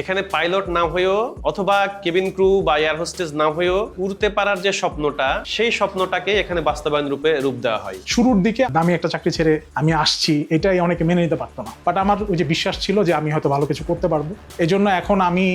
এখানে পাইলট না হয়েও অথবা কেবিন ক্রু বা এয়ার হোস্টেস না হয়েও উড়তে পারার যে স্বপ্নটা, সেই স্বপ্নটাকে এখানে বাস্তবায়ন রূপে রূপ দেওয়া হয়। শুরুর দিকে আমি একটা চাকরি ছেড়ে আমি আসছি, এটাই অনেকে মেনে নিতে পারতো না। বাট আমার ওই যে বিশ্বাস ছিল যে আমি হয়তো ভালো কিছু করতে পারব। এই জন্য এখন আমি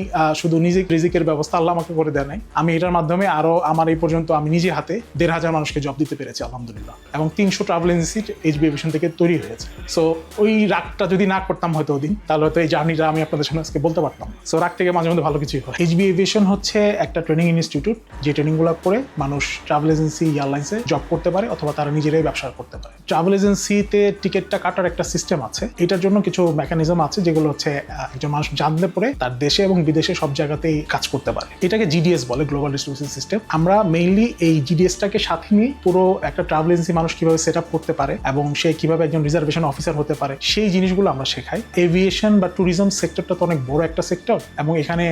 শুধু নিজে রিজিকের ব্যবস্থা আল্লাহ আমাকে করে দেয় নাই। আমি এটার মাধ্যমে আরও আমার এই পর্যন্ত আমি নিজে হাতে দেড় হাজার মানুষকে জব দিতে পেরেছি, আলহামদুলিল্লাহ। এবং তিনশো ট্রাভেল এজেন্সি এইচ এভিয়েশন থেকে তৈরি হয়েছে। সো ওই রাগটা যদি না করতাম হয়তো ওদিন, তাহলে হয়তো এই জার্নিটা আমি আপনাদের সামনে আজকে বলতে পারতাম সো রাগ থেকে মাঝে মধ্যে ভালো কিছুই হয়। এইচবি এভিয়েশন হচ্ছে একটা ট্রেনিং ইনস্টিটিউট যে ট্রেনিংগুলো করে মানুষ ট্রাভেল এজেন্সি এয়ারলাইন্সে জব করতে পারে অথবা তারা নিজেরাই ব্যবসা করতে পারে। ট্রাভেল এজেন্সিতে টিকিটটা কাটার একটা সিস্টেম আছে। এটার জন্য কিছু মেকানিজম আছে, যেগুলো হচ্ছে একজন মানুষ জানলে পরে তার দেশে এবং বিদেশে সব জায়গাতেই কাজ করতে পারে। এটাকে জিডিএস বলে গ্লোবাল ডিস্ট্রিবিউশন সিস্টেম আমরা মেইনলি এই জিডিএসটাকে সাথে নিয়ে পুরো একটা ট্রাভেল এজেন্সি মানুষ কীভাবে সেট আপ করতে পারে এবং সে কীভাবে একজন রিজার্ভেশন অফিসার হতে পারে, সেই জিনিসগুলো আমরা শেখাই। এভিয়েশন বা ট্যুরিজম সেক্টরটা তো অনেক বড় একটা সেক্টর এবং এখানে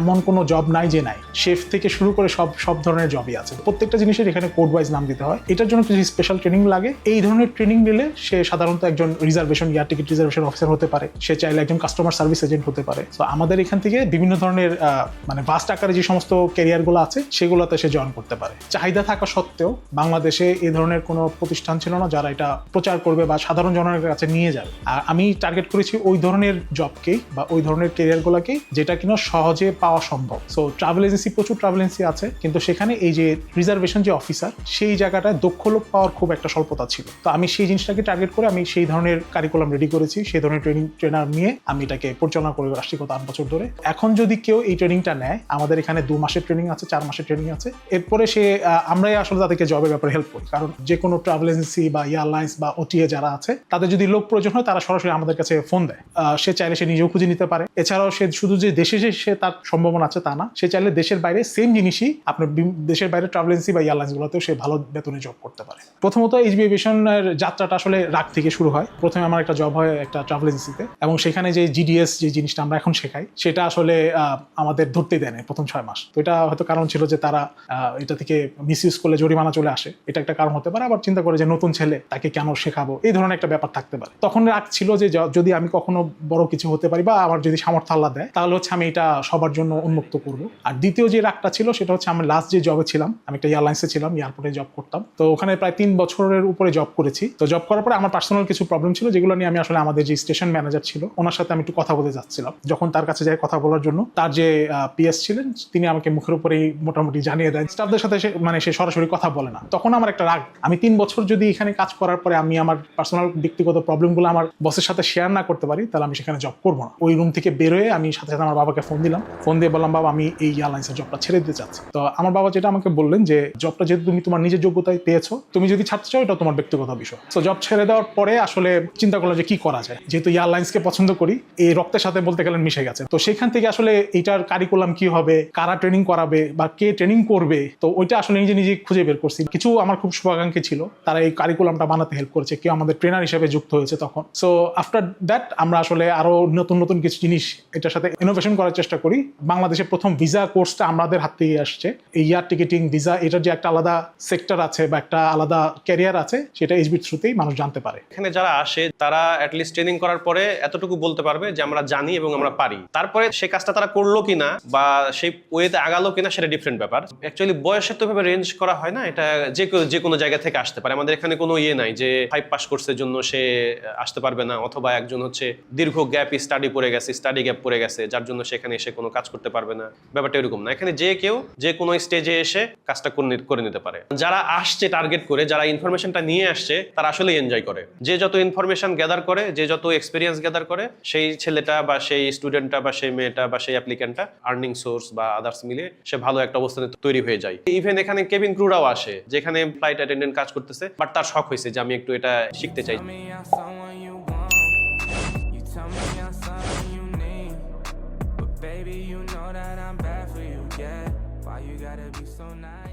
এমন কোনো জব নাই যে নাই। শেফ থেকে শুরু করে সব সব ধরনের জবই আছে। প্রত্যেকটা জিনিসের এখানে কোড ওয়াইজ নাম দিতে হয়। এটার জন্য কিছু স্পেশাল ট্রেনিং লাগে। এই ধরনের ট্রেনিং নিলে সে সাধারণত একজন reservation air ticket reservation officer হতে পারে। সে চাইলে একজন কাস্টমার সার্ভিস এজেন্ট হতে পারে। তো আমাদের এখান থেকে বিভিন্ন ধরনের মানে ভাস্ট আকারে যে সমস্ত ক্যারিয়ারগুলো আছে, সেগুলোতে সে জয়েন করতে পারে। চাহিদা থাকা সত্ত্বেও বাংলাদেশে এই ধরনের কোনো প্রতিষ্ঠান ছিল না যারা এটা প্রচার করবে বা সাধারণ জনের কাছে নিয়ে যাবে। আর আমি টার্গেট করেছি ওই ধরনের জবকেই বা ওই ধরনের ক্যারিয়ারগুলোকেই যেটা কিনা সহজে পাওয়া সম্ভব। সো ট্রাভেল এজেন্সি প্রচুর ট্রাভেল এজেন্সি আছে, কিন্তু সেখানে এই যে রিজার্ভেশন যে অফিসার সেই জায়গাটায় দক্ষ লোক পাওয়ার খুব একটা স্বল্পতা ছিল। তো আমি সেই জিনিসটাকে টার্গেট করে আমি সেই ধরনের কারিকুলাম রেডি করেছি, সেই ধরনের ট্রেনিং ট্রেনার নিয়ে আমি এটাকে পরিচালনা করে আসছি গত আট বছর ধরে। এখন যদি কেউ এই ট্রেনিংটা নেয়, আমাদের এখানে দু মাসের ট্রেনিং আছে, চার মাসের ট্রেনিং আছে। এরপরে সে আমরাই আসলে তাদেরকে জবের ব্যাপারে হেল্প করি। কারণ যে কোনো ট্রাভেল এজেন্সি বা এয়ারলাইন্স বা ওটিএ যারা আছে, তাদের যদি লোক প্রয়োজন হয়, তারা সরাসরি আমাদের কাছে ফোন দেয়। সে চাইলে সে নিজেও খুঁজে নিতে পারে। এছাড়াও সে শুধু যে দেশে সে তার সম্ভাবনা আছে তা না, সে চাইলে দেশের বাইরে সেম জিনিসই আপনার দেশের বাইরে ট্রাভেল এজেন্সি বা এয়ারলাইন্স গুলোতেও সে ভালো বেতনে জব করতে পারে। প্রথমত এইচবি এভিয়েশনের যাত্রাটা আসলে রাগ থেকে শুরু হয়। প্রথমে আমার একটা জব হয় একটা ট্রাভেল এজেন্সিতে এবং সেখানে যে জিডিএস যে জিনিসটা আমরা এখন শেখাই, সেটা আসলে আমাদের ধরতে দেয় না প্রথম ছয় মাস। তো এটা হয়তো কারণ ছিল যে তারা এটা থেকে মিস ইউজ করলে জরিমানা চলে আসে। এটা একটা কারণ হতে পারে। আবার চিন্তা করে যে নতুন ছেলে, তাকে কেন শেখাবো? এই ধরনের একটা ব্যাপার থাকতে পারে। তখন রাগ ছিল যে যদি আমি কখনো বড় কিছু হতে পারি বা আমার যদি সামর্থ্য আল্লাহ দেয়, তাহলে হচ্ছে আমি এটা সবার জন্য উন্মুক্ত করব। আর দ্বিতীয় যে রাগটা ছিল, সেটা হচ্ছে আমি লাস্ট যে জবে ছিলাম, আমি একটা এয়ারলাইন্সে ছিলাম এয়ারপোর্টে জব করতাম। তো ওখানে প্রায় তিন বছরের উপরে জব করেছি। তো জব করার পরে আমার পার্সোনাল কিছু প্রবলেম ছিল, যেগুলো নিয়ে আমি আসলে আমাদের যে স্টেশন ম্যানেজার ছিল, ওনার সাথে আমি একটু কথা বলতে যাচ্ছিলাম। যখন তার কাছে যাই কথা বলার জন্য, তার যে পিএস ছিলেন, তিনি আমাকে মুখের উপরেই মোটামুটি জানিয়ে দেন। স্টাফদের সাথে সে- মানে সে সরাসরি কথা বলে না। তখন আমার একটা রাগ। আমি তিন বছর যদি এখানে কাজ করার পরে আমি আমার পার্সোনাল ব্যক্তিগত প্রবলেমগুলো আমার বসের সাথে শেয়ার না করতে পারি, তাহলে আমি সেখানে জব করব না। ওই রুম থেকে বেরোয় আমি সাথে সাথে আমার বাবাকে ফোন দিলাম। ফোন দিয়ে বললাম, বাবা, আমি এই এয়ারলাইন্সের জবটা ছেড়ে দিতে চাচ্ছি। তো আমার বাবা যেটা আমাকে বললেন যে জবটা যেহেতু তুমি তোমার নিজের যোগ্যতায় পেয়েছ, তুমি যদি ছাড়তে চাও, এটা তোমার ব্যক্তিগত বিষয়। তো জব ছেড়ে দেওয়ার পরে আসলে চিন্তা করলাম যে কি করা যায়। যেহেতু এয়ারলাইন্সকে পছন্দ করি, এই রক্তের সাথে বলতে গেলেন মিশে গেছে। তো সেখান থেকে আসলে এটার কারিকুলাম কি হবে, কারা ট্রেনিং করাবে বা কে ট্রেনিং করবে, তো ওইটা আসলে নিজে নিজে খুঁজে বের করছি। কিছু আমার খুব শুভাকাঙ্ক্ষী ছিল, তারা এই কারিকুলামটা বানাতে হেল্প করেছে। কেউ আমাদের ট্রেনার হিসেবে যুক্ত হয়েছে তখন। সো আফটার দ্যাট আমরা আসলে আরও নতুন নতুন কিছু জিনিস এটার সাথে ইনোভেশন করার চেষ্টা করি। বাংলাদেশের প্রথম ভিসা কোর্সটা আমাদের হাত থেকে আসছে। এই ইয়ার টিকিটিং ভিসা এটার যে একটা আলাদা সেক্টর আছে বা একটা আলাদা ক্যারিয়ার আছে সেটা এইচবির থ্রুতেই মানুষ জানতে পারে। এখানে যারা আসে, তারা অ্যাটলিস্ট ট্রেনিং করার পরে এতটুকু বলতে পারবে যে আমরা জানি এবং আমরা পারি। তারপরে কাজটা তারা করল কিনা বা সেই ওয়েতে আগালো কিনা সেটা ডিফারেন্ট ব্যাপার। অ্যাকচুয়ালি বয়সের তো ভাবে রেঞ্জ করা হয় না, এটা যে যে কোনো জায়গা থেকে আসতে পারে। আমাদের এখানে কোনো ইয়ে নাই যে ফাইভ পাস কোর্সের জন্য সে আসতে পারবে না, অথবা একজন হচ্ছে দীর্ঘ গ্যাপ স্টাডি পড়ে গেছে স্টাডি গ্যাপ পড়ে গেছে, যার জন্য সেখানে এসে কোনো কাজ করতে পারবে না। ব্যাপারটা এরকম না। এখানে যে কেউ, যে কোনো স্টেজে এসে কাজটা করে নিতে পারে। যারা আসছে টার্গেট করে, যারা ইনফরমেশনটা নিয়ে আসছে তারা আসলে এনজয় করে যে যত ইনফরমেশন গ্যাদার করে যে যত এক্সপিরিয়েন্স গ্যাদার করে সেই ছেলেটা বা সেই স্টুডেন্টটা বা সেই মেয়েটা বা সেই অ্যাপ্লিক্যান্টটা আর্নিং সোর্স বা আদার্স মিলে সে ভালো একটা অবস্থানে তৈরি হয়ে যায় ইভেন এখানে কেবিন ক্রুরাও আসে যেখানে ফ্লাইট অ্যাটেন্ডেন্ট কাজ করতেছে বাট তার শখ হয়েছে যে আমি একটু এটা শিখতে চাই baby, you know that I'm bad for you, yeah. Why you gotta be so nice?